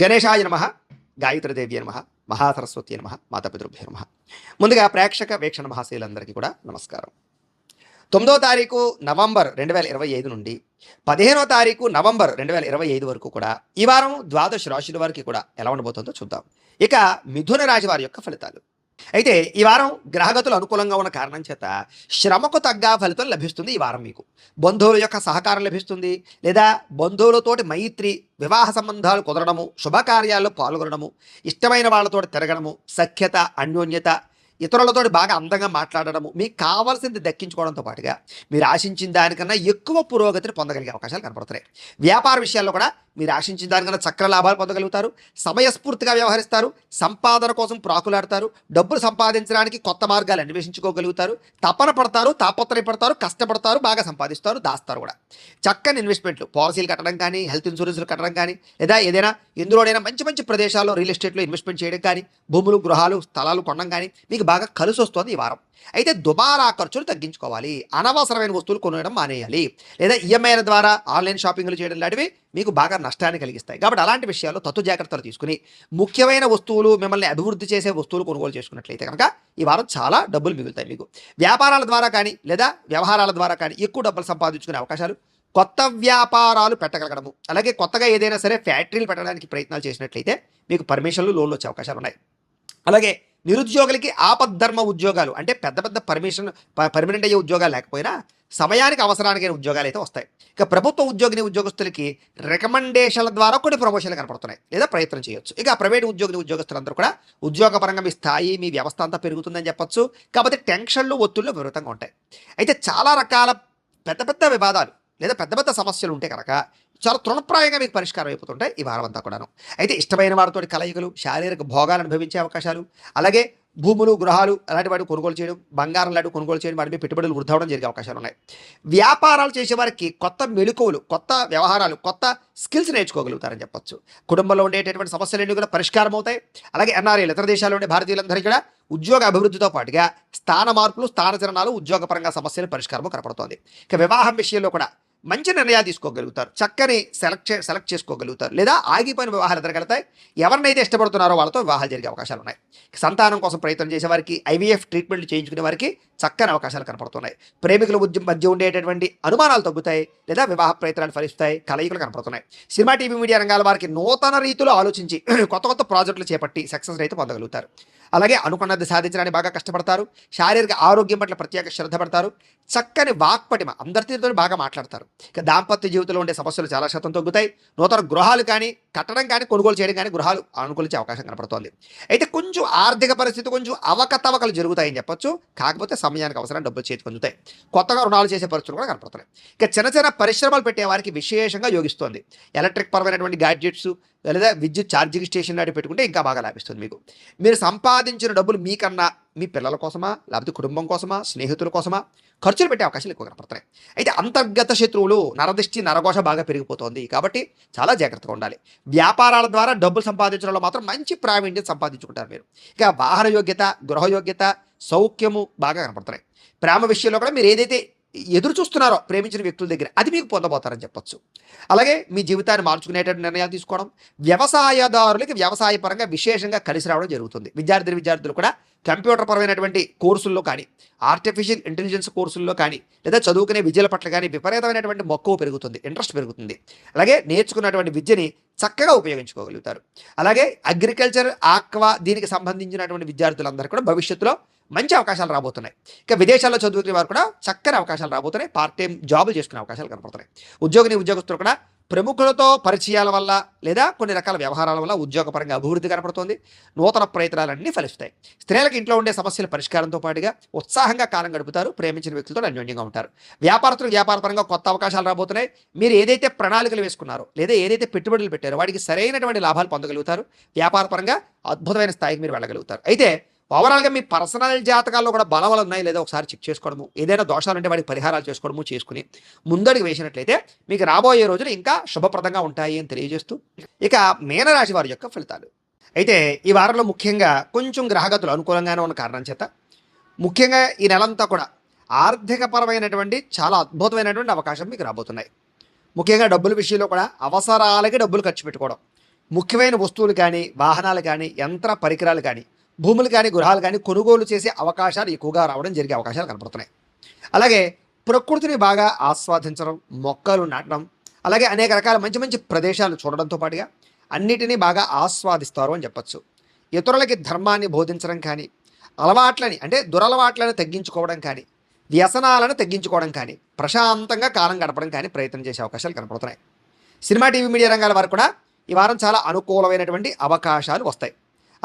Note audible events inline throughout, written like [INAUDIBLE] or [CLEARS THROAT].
గణేశాయ నమ గాయత్రిదేవి నమ మహాసరస్వతి నమ మాతాపితృభ్య నమ. ముందుగా ప్రేక్షక వీక్షణ మహాశీలందరికీ కూడా నమస్కారం. తొమ్మిదో తారీఖు నవంబర్ రెండు వేల ఇరవై ఐదు నుండి పదిహేనో తారీఖు నవంబర్ రెండు వేల ఇరవై ఐదు వరకు కూడా ఈ వారం ద్వాదశ రాశుల వారికి కూడా ఎలా ఉండబోతుందో చూద్దాం. ఇక మిథున రాశి వారి యొక్క ఫలితాలు. అయితే ఈ వారం గ్రహగతులు అనుకూలంగా ఉన్న కారణం చేత శ్రమకు తగ్గ ఫలితం లభిస్తుంది ఈ వారం మీకు. బంధువుల యొక్క సహకారం లభిస్తుంది. లేదా బంధువులతోటి మైత్రి వివాహ సంబంధాలు కుదరడము శుభకార్యాల్లో పాల్గొనడము ఇష్టమైన వాళ్ళతోటి తిరగడము సఖ్యత అన్యోన్యత ఇతరులతోటి బాగా అందంగా మాట్లాడడము మీకు కావాల్సింది దక్కించుకోవడంతో పాటుగా మీరు ఆశించిన దానికన్నా ఎక్కువ పురోగతిని పొందగలిగే అవకాశాలు కనపడుతున్నాయి. వ్యాపార విషయాల్లో కూడా మీరు ఆశించిన దానికన్నా చక్ర లాభాలు పొందగలుగుతారు. సమయస్ఫూర్తిగా వ్యవహరిస్తారు. సంపాదన కోసం ప్రాకులాడతారు. డబ్బులు సంపాదించడానికి కొత్త మార్గాలు అన్వేషించుకోగలుగుతారు. తపన పడతారు తాపత్రయపడతారు కష్టపడతారు బాగా సంపాదిస్తారు దాస్తారు కూడా. చక్కని ఇన్వెస్ట్మెంట్లు పాలసీలు కట్టడం కానీ హెల్త్ ఇన్సూరెన్స్లు కట్టడం కానీ లేదా ఏదైనా ఎందులోనైనా మంచి మంచి ప్రదేశాల్లో రియల్ ఎస్టేట్లో ఇన్వెస్ట్మెంట్ చేయడం కానీ భూములు గృహాలు స్థలాలు కొనడం కానీ మీకు బాగా కలిసి వస్తుంది ఈ వారం. అయితే దుబారా ఖర్చులు తగ్గించుకోవాలి. అనవసరమైన వస్తువులు కొనడం మానేయాలి. లేదా ఈఎంఐల ద్వారా ఆన్లైన్ షాపింగ్లు చేయడం లాంటివి మీకు బాగా నష్టాన్ని కలిగిస్తాయి. కాబట్టి అలాంటి విషయాల్లో తత్తు జాగ్రత్తలు తీసుకుని ముఖ్యమైన వస్తువులు మిమ్మల్ని అభివృద్ధి చేసే వస్తువులు కొనుగోలు చేసుకున్నట్లయితే కనుక ఈ వారం చాలా డబ్బులు మిగులుతాయి మీకు. వ్యాపారాల ద్వారా కానీ లేదా వ్యవహారాల ద్వారా కానీ ఎక్కువ డబ్బులు సంపాదించుకునే అవకాశాలు కొత్త వ్యాపారాలు పెట్టగలగడము. అలాగే కొత్తగా ఏదైనా సరే ఫ్యాక్టరీలు పెట్టడానికి ప్రయత్నాలు చేసినట్లయితే మీకు పర్మిషన్లు లోన్లు వచ్చే అవకాశాలు ఉన్నాయి. అలాగే నిరుద్యోగులకి ఆపద్ధర్మ ఉద్యోగాలు అంటే పెద్ద పెద్ద పర్మిషన్ పర్మనెంట్ అయ్యే ఉద్యోగాలు లేకపోయినా సమయానికి అవసరానికైన ఉద్యోగాలు అయితే వస్తాయి. ఇక ప్రభుత్వ ఉద్యోగిని ఉద్యోగస్తులకి రికమెండేషన్ల ద్వారా కొన్ని ప్రమోషన్లు కనపడుతున్నాయి. లేదా ప్రయత్నం చేయొచ్చు. ఇక ప్రైవేట్ ఉద్యోగిని ఉద్యోగస్తులందరూ కూడా ఉద్యోగపరంగా మీ స్థాయి మీ వ్యవస్థ అంతా పెరుగుతుందని చెప్పొచ్చు. కాబట్టి టెన్షన్లు ఒత్తుళ్ళు విపరీతంగా ఉంటాయి. అయితే చాలా రకాల పెద్ద పెద్ద వివాదాలు లేదా పెద్ద పెద్ద సమస్యలు ఉంటే కనుక చాలా తృణప్రాయంగా మీకు పరిష్కారం అయిపోతుంటాయి ఈ వారం అంతా కూడాను. అయితే ఇష్టమైన వారితో కలయికలు శారీరక భోగాలు అనుభవించే అవకాశాలు అలాగే భూములు గృహాలు అలాంటి వాటి కొనుగోలు చేయడం బంగారం లాంటి కొనుగోలు చేయడం వాటి మీద పెట్టుబడులు వృద్ధవడం జరిగే అవకాశాలు ఉన్నాయి. వ్యాపారాలు చేసే వారికి కొత్త మెళుకువలు కొత్త వ్యవహారాలు కొత్త స్కిల్స్ నేర్చుకోగలుగుతారని చెప్పొచ్చు. కుటుంబంలో ఉండేటటువంటి సమస్యలన్నీ కూడా పరిష్కారం అవుతాయి. అలాగే ఎన్ఆర్ఐలు ఇతర దేశాల్లో ఉండే భారతీయులందరికీ కూడా ఉద్యోగ అభివృద్ధితో పాటుగా స్థాన మార్పులు స్థానచరణాలు ఉద్యోగపరంగా సమస్యలు పరిష్కారం కనపడుతోంది. ఇక వివాహం విషయంలో కూడా మంచి నిర్ణయాలు తీసుకోగలుగుతారు. చక్కని సెలెక్ట్ చే సెలెక్ట్ చేసుకోగలుగుతారు. లేదా ఆగిపోయిన వివాహాలు ఎదురగలుగుతాయి ఎవరినైతే ఇష్టపడుతున్నారో వాళ్ళతో వివాహాలు జరిగే అవకాశాలు ఉన్నాయి. సంతానం కోసం ప్రయత్నం చేసే వారికి ఐవీఎఫ్ ట్రీట్మెంట్లు చేయించుకునే వారికి చక్కని అవకాశాలు కనపడుతున్నాయి. ప్రేమికుల మధ్య మధ్య ఉండేటటువంటి అనుమానాలు తగ్గుతాయి లేదా వివాహ ప్రయత్నాలు ఫలిస్తాయి కలయికలు కనపడుతున్నాయి. సినిమా టీవీ మీడియా రంగాల వారికి నూతన రీతిలో ఆలోచించి [CLEARS THROAT] కొత్త కొత్త ప్రాజెక్టులు చేపట్టి సక్సెస్ అయితే పొందగలుగుతారు. అలాగే అనుకున్నది సాధించడానికి బాగా కష్టపడతారు శారీరక ఆరోగ్యం పట్ల ప్రత్యేక శ్రద్ధ పడతారు చక్కని వాక్పటిమ అందరితో బాగా మాట్లాడతారు. ఇక దాంపత్య జీవితంలో ఉండే సమస్యలు చాలా శాతం తగ్గుతాయి. నూతన గృహాలు కానీ కట్టడం కానీ కొనుగోలు చేయడం కానీ గృహాలు అనుకూలించే అవకాశం కనపడుతోంది. అయితే కొంచెం ఆర్థిక పరిస్థితి కొంచెం అవకతవకలు జరుగుతాయని చెప్పొచ్చు. కాకపోతే సమయానికి అవసరం డబ్బులు చేతికి అందుతాయి. కొత్తగా రుణాలు చేసే పరిస్థితులు కూడా కనపడుతున్నాయి. ఇక చిన్న చిన్న పరిశ్రమలు పెట్టే వారికి విశేషంగా యోగిస్తోంది. ఎలక్ట్రిక్ పరమైనటువంటి గ్యాడ్జెట్స్ లేదా విద్యుత్ ఛార్జింగ్ స్టేషన్ లాంటి పెట్టుకుంటే ఇంకా బాగా లాభిస్తుంది మీకు. మీరు సంపాదించిన డబ్బులు మీకన్నా మీ పిల్లల కోసమా లేకపోతే కుటుంబం కోసమా స్నేహితుల కోసమా ఖర్చులు పెట్టే అవకాశాలు ఎక్కువ కనపడుతున్నాయి. అయితే అంతర్గత శత్రువులు నరదృష్టి నరఘోష బాగా పెరిగిపోతుంది. కాబట్టి చాలా జాగ్రత్తగా ఉండాలి. వ్యాపారాల ద్వారా డబ్బులు సంపాదించడంలో మాత్రం మంచి ప్రావీణ్యం సంపాదించుకుంటారు మీరు. ఇక వాహన యోగ్యత గృహ యోగ్యత సౌఖ్యము బాగా కనపడుతున్నాయి. ప్రేమ విషయంలో కూడా మీరు ఏదైతే ఎదురు చూస్తున్నారో ప్రేమించిన వ్యక్తుల దగ్గర. అది మీకు పొందబోతారని చెప్పొచ్చు. అలాగే మీ జీవితాన్ని మార్చుకునేటువంటి నిర్ణయాలు తీసుకోవడం వ్యవసాయదారులకి వ్యవసాయ పరంగా విశేషంగా కలిసి రావడం జరుగుతుంది. విద్యార్థి విద్యార్థులు కూడా కంప్యూటర్ పరమైనటువంటి కోర్సుల్లో కానీ ఆర్టిఫిషియల్ ఇంటెలిజెన్స్ కోర్సుల్లో కానీ లేదా చదువుకునే విద్యల పట్ల కానీ విపరీతమైనటువంటి మక్కువ పెరుగుతుంది ఇంట్రెస్ట్ పెరుగుతుంది. అలాగే నేర్చుకున్నటువంటి విద్యని చక్కగా ఉపయోగించుకోగలుగుతారు. అలాగే అగ్రికల్చర్ ఆక్వా దీనికి సంబంధించినటువంటి విద్యార్థులందరూ కూడా భవిష్యత్తులో మంచి అవకాశాలు రాబోతున్నాయి. ఇక విదేశాల్లో చదువుకునే వారు కూడా చక్కని అవకాశాలు రాబోతున్నాయి. పార్ట్ టైం జాబులు చేసుకునే అవకాశాలు కనపడుతున్నాయి. ఉద్యోగిని ఉద్యోగస్తులు కూడా ప్రముఖులతో పరిచయాల వల్ల లేదా కొన్ని రకాల వ్యవహారాల వల్ల ఉద్యోగపరంగా అభివృద్ధి కనపడుతోంది. నూతన ప్రయత్నాలన్నీ ఫలిస్తాయి. స్త్రీలకు ఇంట్లో ఉండే సమస్యల పరిష్కారంతో పాటుగా ఉత్సాహంగా కాలం గడుపుతారు. ప్రేమించిన వ్యక్తులతో అన్యోన్యంగా ఉంటారు. వ్యాపారస్తులు వ్యాపారపరంగా కొత్త అవకాశాలు రాబోతున్నాయి. మీరు ఏదైతే ప్రణాళికలు వేసుకున్నారో లేదా ఏదైతే పెట్టుబడులు పెట్టారో వాటికి సరైనటువంటి లాభాలు పొందగలుగుతారు. వ్యాపారపరంగా అద్భుతమైన స్థాయికి మీరు వెళ్ళగలుగుతారు. అయితే ఓవరాల్గా మీ పర్సనల్ జాతకాల్లో కూడా బలవలు ఉన్నాయి లేదా ఒకసారి చెక్ చేసుకోవడము ఏదైనా దోషాలు ఉంటే వాటికి పరిహారాలు చేసుకోవడము చేసుకుని ముందడుగు వేసినట్లయితే మీకు రాబోయే రోజులు ఇంకా శుభప్రదంగా ఉంటాయి అని తెలియజేస్తూ ఇక మీనరాశి వారి యొక్క ఫలితాలు. అయితే ఈ వారంలో ముఖ్యంగా కొంచెం గ్రహగతులు అనుకూలంగానే ఉన్న కారణం చేత ముఖ్యంగా ఈ నెలంతా కూడా ఆర్థికపరమైనటువంటి చాలా అద్భుతమైనటువంటి అవకాశం మీకు రాబోతున్నాయి. ముఖ్యంగా డబ్బుల విషయంలో కూడా అవసరాలకి డబ్బులు ఖర్చు పెట్టుకోవడం ముఖ్యమైన వస్తువులు కానీ వాహనాలు కానీ యంత్ర పరికరాలు కానీ భూములు కానీ గృహాలు కానీ కొనుగోలు చేసే అవకాశాలు ఎక్కువగా రావడం జరిగే అవకాశాలు కనపడుతున్నాయి. అలాగే ప్రకృతిని బాగా ఆస్వాదించడం మొక్కలు నాటడం అలాగే అనేక రకాల మంచి మంచి ప్రదేశాలు చూడడంతో పాటుగా అన్నిటినీ బాగా ఆస్వాదిస్తారు అని చెప్పచ్చు. ఇతరులకి ధర్మాన్ని బోధించడం కానీ అలవాట్లని అంటే దురలవాట్లను తగ్గించుకోవడం కానీ వ్యసనాలను తగ్గించుకోవడం కానీ ప్రశాంతంగా కాలం గడపడం కానీ ప్రయత్నం చేసే అవకాశాలు కనపడుతున్నాయి. సినిమా టీవీ మీడియా రంగాల వారు కూడా ఈ వారం చాలా అనుకూలమైనటువంటి అవకాశాలు వస్తాయి.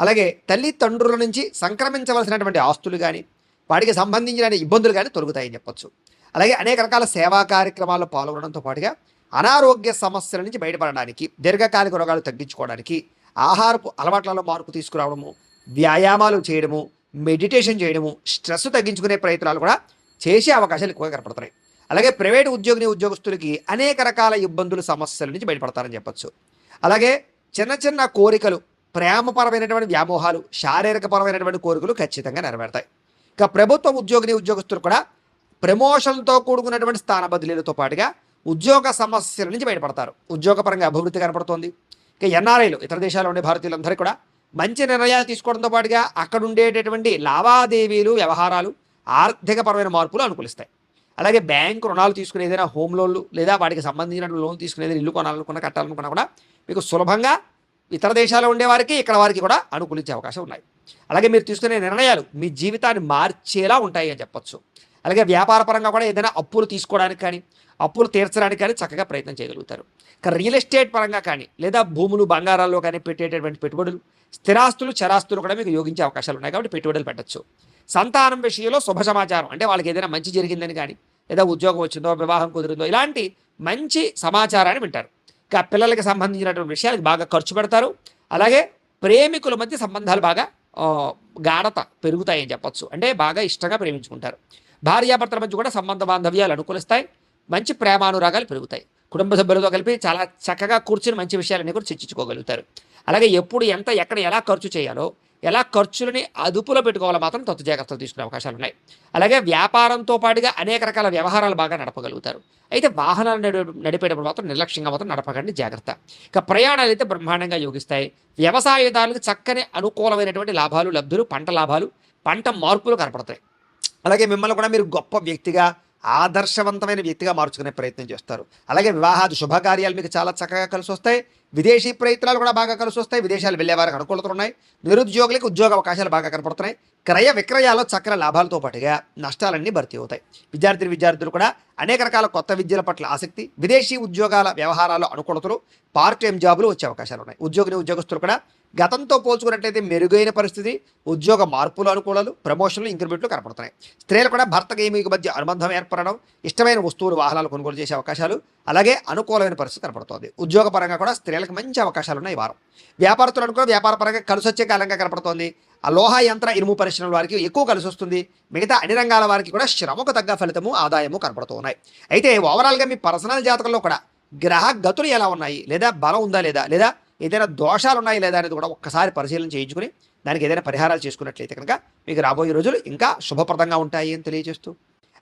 అలాగే తల్లిదండ్రుల నుంచి సంక్రమించవలసినటువంటి ఆస్తులు కానీ వాటికి సంబంధించిన ఇబ్బందులు కానీ తొలుగుతాయని చెప్పొచ్చు. అలాగే అనేక రకాల సేవా కార్యక్రమాల్లో పాల్గొనడంతో పాటుగా అనారోగ్య సమస్యల నుంచి బయటపడడానికి దీర్ఘకాలిక రోగాలు తగ్గించుకోవడానికి ఆహారపు అలవాట్లలో మార్పు తీసుకురావడము వ్యాయామాలు చేయడము మెడిటేషన్ చేయడము స్ట్రెస్ తగ్గించుకునే ప్రయత్నాలు కూడా చేసే అవకాశాలు ఎక్కువగా కనపడుతున్నాయి. అలాగే ప్రైవేట్ ఉద్యోగిని ఉద్యోగస్తులకి అనేక రకాల ఇబ్బందులు సమస్యల నుంచి బయటపడతారని చెప్పచ్చు. అలాగే చిన్న చిన్న కోరికలు ప్రేమపరమైనటువంటి వ్యామోహాలు శారీరకపరమైనటువంటి కోరికలు ఖచ్చితంగా నెరవేరుతాయి. ఇక ప్రభుత్వ ఉద్యోగిని ఉద్యోగస్తులు కూడా ప్రమోషన్తో కూడుకున్నటువంటి స్థాన బదిలీలతో పాటుగా ఉద్యోగ సమస్యల నుంచి బయటపడతారు. ఉద్యోగపరంగా అభివృద్ధి కనపడుతోంది. ఇక ఎన్ఆర్ఐలు ఇతర దేశాల్లో ఉండే భారతీయులందరూ కూడా మంచి నిర్ణయాలు తీసుకోవడంతో పాటుగా అక్కడ ఉండేటటువంటి లావాదేవీలు వ్యవహారాలు ఆర్థికపరమైన మార్పులు అనుకూలిస్తాయి. అలాగే బ్యాంకు రుణాలు తీసుకునే ఏదైనా హోమ్ లోన్లు లేదా వాటికి సంబంధించిన లోన్ తీసుకునేది ఇల్లు కొనాలనుకున్న కట్టాలనుకున్నా కూడా మీకు సులభంగా ఇతర దేశాల్లో ఉండేవారికి ఇక్కడ వారికి కూడా అనుకూలించే అవకాశం ఉన్నాయి. అలాగే మీరు తీసుకునే నిర్ణయాలు మీ జీవితాన్ని మార్చేలా ఉంటాయి అని చెప్పొచ్చు. అలాగే వ్యాపార పరంగా కూడా ఏదైనా అప్పులు తీసుకోవడానికి కానీ అప్పులు తీర్చడానికి కానీ చక్కగా ప్రయత్నం చేయగలుగుతారు. ఇక రియల్ ఎస్టేట్ పరంగా కానీ లేదా భూములు బంగారాల్లో కానీ పెట్టేటటువంటి పెట్టుబడులు స్థిరాస్తులు చరాస్తులు కూడా మీకు యోగించే అవకాశాలు ఉన్నాయి కాబట్టి పెట్టుబడులు పెట్టచ్చు. సంతానం విషయంలో శుభ సమాచారం అంటే వాళ్ళకి ఏదైనా మంచి జరిగిందని కానీ లేదా ఉద్యోగం వచ్చిందో వివాహం కుదిరిందో ఇలాంటి మంచి సమాచారాన్ని వింటారు. పిల్లలకి సంబంధించినటువంటి విషయాలకు బాగా ఖర్చు పెడతారు. అలాగే ప్రేమికుల మధ్య సంబంధాలు బాగా గాఢత పెరుగుతాయని చెప్పొచ్చు. అంటే బాగా ఇష్టంగా ప్రేమించుకుంటారు. భార్యాభర్తల మధ్య కూడా సంబంధ బాంధవ్యాలు అనుకూలిస్తాయి. మంచి ప్రేమానురాగాలు పెరుగుతాయి. కుటుంబ సభ్యులతో కలిపి చాలా చక్కగా కూర్చుని మంచి విషయాలన్నీ కూడా చర్చించుకోగలుగుతారు. అలాగే ఎప్పుడు ఎంత ఎక్కడ ఎలా ఖర్చు చేయాలో ఎలా ఖర్చులని అదుపులో పెట్టుకోవాలో మాత్రం తత్తు జాగ్రత్తలు తీసుకునే అవకాశాలు ఉన్నాయి. అలాగే వ్యాపారంతో పాటుగా అనేక రకాల వ్యవహారాలు బాగా నడపగలుగుతారు. అయితే వాహనాలు నడిపేటప్పుడు మాత్రం నిర్లక్ష్యంగా మాత్రం నడపకండి జాగ్రత్త. ఇక ప్రయాణాలు అయితే బ్రహ్మాండంగా యోగిస్తాయి. వ్యవసాయదారులకు చక్కని అనుకూలమైనటువంటి లాభాలు లబ్ధులు పంట లాభాలు పంట మార్పులు కనపడతాయి. అలాగే మిమ్మల్ని కూడా మీరు గొప్ప వ్యక్తిగా ఆదర్శవంతమైన వ్యక్తిగా మార్చుకునే ప్రయత్నం చేస్తారు. అలాగే వివాహాది శుభకార్యాలు మీకు చాలా చక్కగా కలిసి వస్తాయి. విదేశీ ప్రయత్నాలు కూడా బాగా కలిసి వస్తాయి. విదేశాలు వెళ్ళే వారికి అనుకూలతలు ఉన్నాయి. నిరుద్యోగులకు ఉద్యోగ అవకాశాలు బాగా కనపడుతున్నాయి. క్రయ విక్రయాల్లో చక్కని లాభాలతో పాటుగా నష్టాలన్నీ భర్తీ అవుతాయి. విద్యార్థులు విద్యార్థులు కూడా అనేక రకాల కొత్త విద్యల పట్ల ఆసక్తి విదేశీ ఉద్యోగాల వ్యవహారాల్లో అనుకూలతలు పార్ట్ టైం జాబులు వచ్చే అవకాశాలు ఉన్నాయి. ఉద్యోగిని ఉద్యోగస్తులు కూడా గతంతో పోల్చుకున్నట్లయితే మెరుగైన పరిస్థితి ఉద్యోగ మార్పులు అనుకూలాలు ప్రమోషన్లు ఇంక్రిమెంట్లు కనపడుతున్నాయి. స్త్రీలు కూడా భర్తకి మీకు మధ్య అనుబంధం ఏర్పడడం ఇష్టమైన వస్తువులు వాహనాలు కొనుగోలు చేసే అవకాశాలు అలాగే అనుకూలమైన పరిస్థితి కనపడుతోంది. ఉద్యోగపరంగా కూడా స్త్రీలకు మంచి అవకాశాలు ఉన్నాయి వారం. వ్యాపారస్తులను కూడా వ్యాపార పరంగా కలిసి వచ్చే కాలంగా కనపడుతోంది. ఆ లోహ యంత్ర ఇనుము పరిశ్రమల వారికి ఎక్కువ కలిసి వస్తుంది. మిగతా అన్ని రంగాల వారికి కూడా శ్రమకు తగ్గ ఫలితము ఆదాయము కనపడుతూ ఉన్నాయి. అయితే ఓవరాల్గా మీ పర్సనల్ జాతకంలో కూడా గ్రహ గతులు ఎలా ఉన్నాయి? లేదా బలం ఉందా లేదా? లేదా ఏదైనా దోషాలు ఉన్నాయి లేదా అనేది కూడా ఒక్కసారి పరిశీలన చేయించుకుని దానికి ఏదైనా పరిహారాలు చేసుకున్నట్లయితే కనుక మీకు రాబోయే రోజులు ఇంకా శుభప్రదంగా ఉంటాయి అని తెలియజేస్తూ